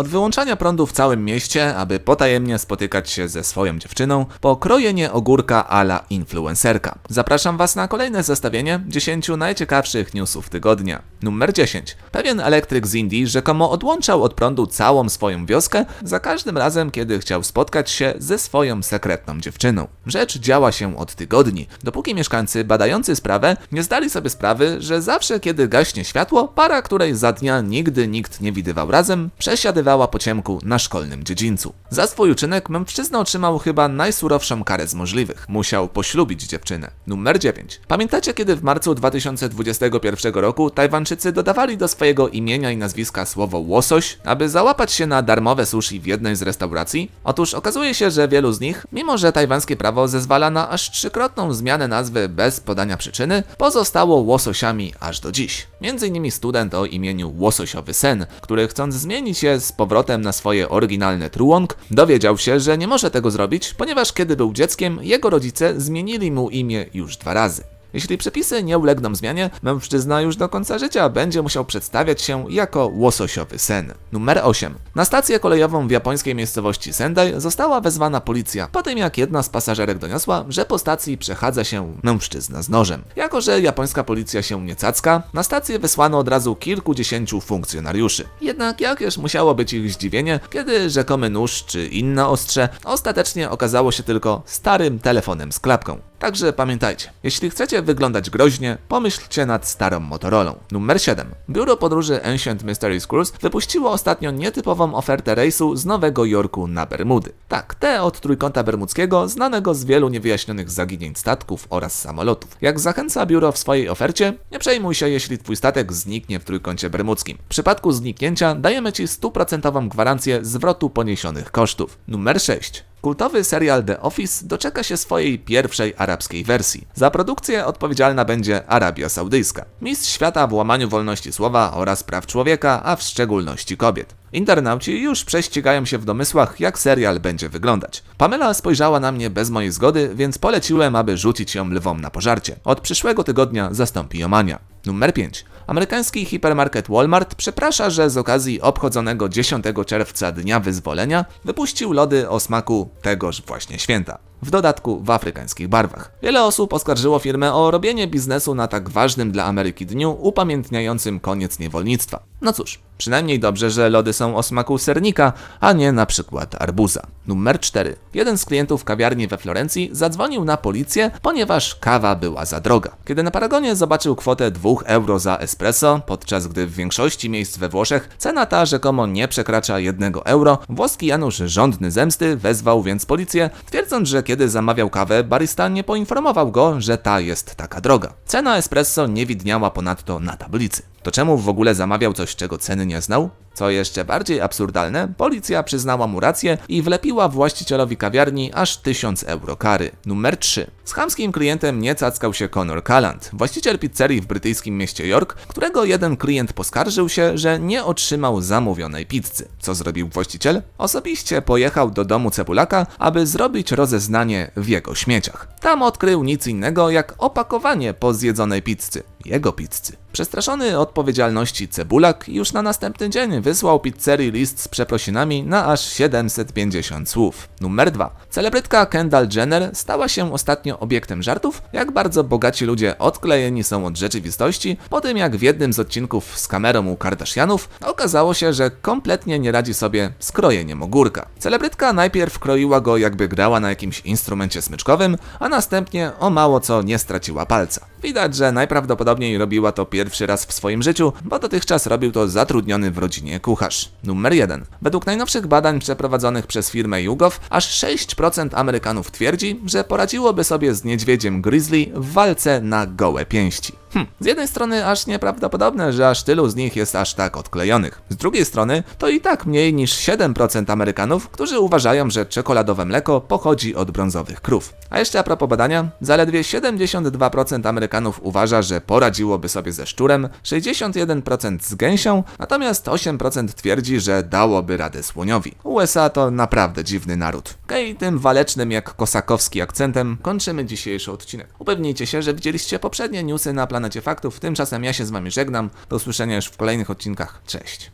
Od wyłączania prądu w całym mieście, aby potajemnie spotykać się ze swoją dziewczyną, po krojenie ogórka ala influencerka. Zapraszam Was na kolejne zestawienie 10 najciekawszych newsów tygodnia. Numer 10. Pewien elektryk z Indii rzekomo odłączał od prądu całą swoją wioskę za każdym razem, kiedy chciał spotkać się ze swoją sekretną dziewczyną. Rzecz działa się od tygodni, dopóki mieszkańcy badający sprawę nie zdali sobie sprawy, że zawsze kiedy gaśnie światło, para, której za dnia nigdy nikt nie widywał razem, przesiadywała po ciemku na szkolnym dziedzińcu. Za swój uczynek mężczyzna otrzymał chyba najsurowszą karę z możliwych. Musiał poślubić dziewczynę. Numer 9. Pamiętacie, kiedy w marcu 2021 roku Tajwańczycy dodawali do swojego imienia i nazwiska słowo łosoś, aby załapać się na darmowe sushi w jednej z restauracji? Otóż okazuje się, że wielu z nich, mimo że tajwańskie prawo zezwala na aż trzykrotną zmianę nazwy bez podania przyczyny, pozostało łososiami aż do dziś. Między innymi student o imieniu Łososiowy Sen, który chcąc zmienić je z powrotem na swoje oryginalne Truong, dowiedział się, że nie może tego zrobić, ponieważ kiedy był dzieckiem, jego rodzice zmienili mu imię już dwa razy. Jeśli przepisy nie ulegną zmianie, mężczyzna już do końca życia będzie musiał przedstawiać się jako łososiowy sen. Numer 8. Na stację kolejową w japońskiej miejscowości Sendai została wezwana policja po tym jak jedna z pasażerek doniosła, że po stacji przechadza się mężczyzna z nożem. Jako, że japońska policja się nie cacka, na stację wysłano od razu kilkudziesięciu funkcjonariuszy. Jednak jakież musiało być ich zdziwienie, kiedy rzekomy nóż czy inne ostrze ostatecznie okazało się tylko starym telefonem z klapką. Także pamiętajcie, jeśli chcecie wyglądać groźnie, pomyślcie nad starą Motorolą. Numer 7. Biuro podróży Ancient Mysteries Cruise wypuściło ostatnio nietypową ofertę rejsu z Nowego Jorku na Bermudy. Tak, te od Trójkąta Bermudzkiego, znanego z wielu niewyjaśnionych zaginięć statków oraz samolotów. Jak zachęca biuro w swojej ofercie, nie przejmuj się, jeśli twój statek zniknie w Trójkącie Bermudzkim. W przypadku zniknięcia dajemy ci stuprocentową gwarancję zwrotu poniesionych kosztów. Numer 6. Kultowy serial The Office doczeka się swojej pierwszej arabskiej wersji. Za produkcję odpowiedzialna będzie Arabia Saudyjska, mistrz świata w łamaniu wolności słowa oraz praw człowieka, a w szczególności kobiet. Internauci już prześcigają się w domysłach, jak serial będzie wyglądać. Pamela spojrzała na mnie bez mojej zgody, więc poleciłem, aby rzucić ją lwom na pożarcie. Od przyszłego tygodnia zastąpi ją Ania. Numer 5. Amerykański hipermarket Walmart przeprasza, że z okazji obchodzonego 10 czerwca Dnia Wyzwolenia wypuścił lody o smaku tegoż właśnie święta. W dodatku w afrykańskich barwach. Wiele osób oskarżyło firmę o robienie biznesu na tak ważnym dla Ameryki dniu upamiętniającym koniec niewolnictwa. No cóż, przynajmniej dobrze, że lody są o smaku sernika, a nie na przykład arbuza. Numer 4. Jeden z klientów kawiarni we Florencji zadzwonił na policję, ponieważ kawa była za droga. Kiedy na paragonie zobaczył kwotę 2 euro za espresso, podczas gdy w większości miejsc we Włoszech cena ta rzekomo nie przekracza 1 euro, włoski Janusz żądny zemsty wezwał więc policję, twierdząc, że kiedy zamawiał kawę, barista nie poinformował go, że ta jest taka droga. Cena espresso nie widniała ponadto na tablicy. To czemu w ogóle zamawiał coś, czego ceny nie znał? Co jeszcze bardziej absurdalne, policja przyznała mu rację i wlepiła właścicielowi kawiarni aż 1000 euro kary. Numer 3. Z chamskim klientem nie cackał się Conor Calland, właściciel pizzerii w brytyjskim mieście York, którego jeden klient poskarżył się, że nie otrzymał zamówionej pizzy. Co zrobił właściciel? Osobiście pojechał do domu Cebulaka, aby zrobić rozeznanie w jego śmieciach. Tam odkrył nic innego jak opakowanie po zjedzonej pizzy. Jego pizzy. Przestraszony odpowiedzialności Cebulak już na następny dzień wysłał pizzerii list z przeprosinami na aż 750 słów. Numer 2. Celebrytka Kendall Jenner stała się ostatnio obiektem żartów, jak bardzo bogaci ludzie odklejeni są od rzeczywistości, po tym jak w jednym z odcinków z kamerą u Kardashianów okazało się, że kompletnie nie radzi sobie z krojeniem ogórka. Celebrytka najpierw kroiła go jakby grała na jakimś instrumencie smyczkowym, a następnie o mało co nie straciła palca. Widać, że najprawdopodobniej robiła to pierwszy raz w swoim życiu, bo dotychczas robił to zatrudniony w rodzinie kucharz. Numer 1. Według najnowszych badań przeprowadzonych przez firmę YouGov, aż 6% Amerykanów twierdzi, że poradziłoby sobie z niedźwiedziem grizzly w walce na gołe pięści. Hm, z jednej strony aż nieprawdopodobne, że aż tylu z nich jest aż tak odklejonych. Z drugiej strony to i tak mniej niż 7% Amerykanów, którzy uważają, że czekoladowe mleko pochodzi od brązowych krów. A jeszcze a propos badania, zaledwie 72% Amerykanów uważa, że poradziłoby sobie ze szczurem, 61% z gęsią, natomiast 8% twierdzi, że dałoby radę słoniowi. USA to naprawdę dziwny naród. Okej, tym walecznym jak kosakowski akcentem kończymy dzisiejszy odcinek. Upewnijcie się, że widzieliście poprzednie newsy na planecie faktów, tymczasem ja się z wami żegnam. Do usłyszenia już w kolejnych odcinkach. Cześć.